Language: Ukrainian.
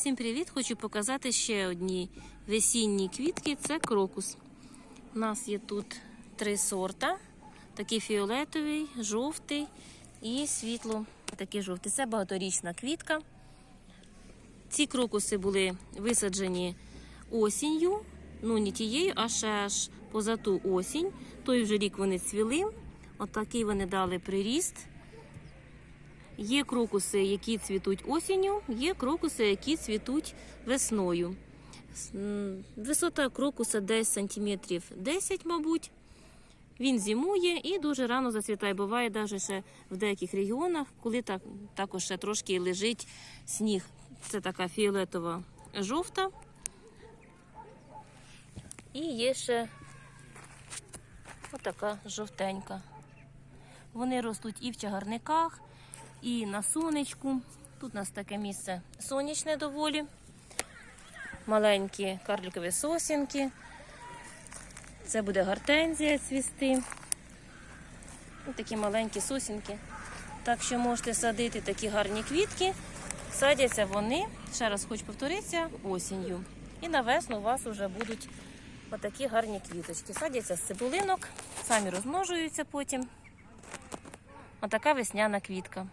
Всім привіт! Хочу показати ще одні весінні квітки. Це крокус. У нас є тут три сорта: такий фіолетовий, жовтий і світло. Такий жовтий. Це багаторічна квітка. Ці крокуси були висаджені осінню, ну не тією, а ще поза ту осінь. Той вже рік вони цвіли. Отакий вони дали приріст. Є крокуси, які цвітуть осінню, є крокуси, які цвітуть весною. Висота крокуса десь сантиметрів 10, мабуть. Він зимує і дуже рано зацвітає. Буває навіть ще в деяких регіонах, коли так, також ще трошки лежить сніг. Це така фіолетова жовта. І є ще отака жовтенька. Вони ростуть і в чагарниках, і на сонечку. Тут у нас таке місце сонячне доволі. Маленькі карликові сосінки. Це буде гортензія цвісти. Ось такі маленькі сосінки. Так що можете садити такі гарні квітки. Садяться вони, ще раз хочу повторитися, осінню. І на весну у вас вже будуть отакі гарні квіточки. Садяться з цибулинок, самі розмножуються потім. Отака весняна квітка.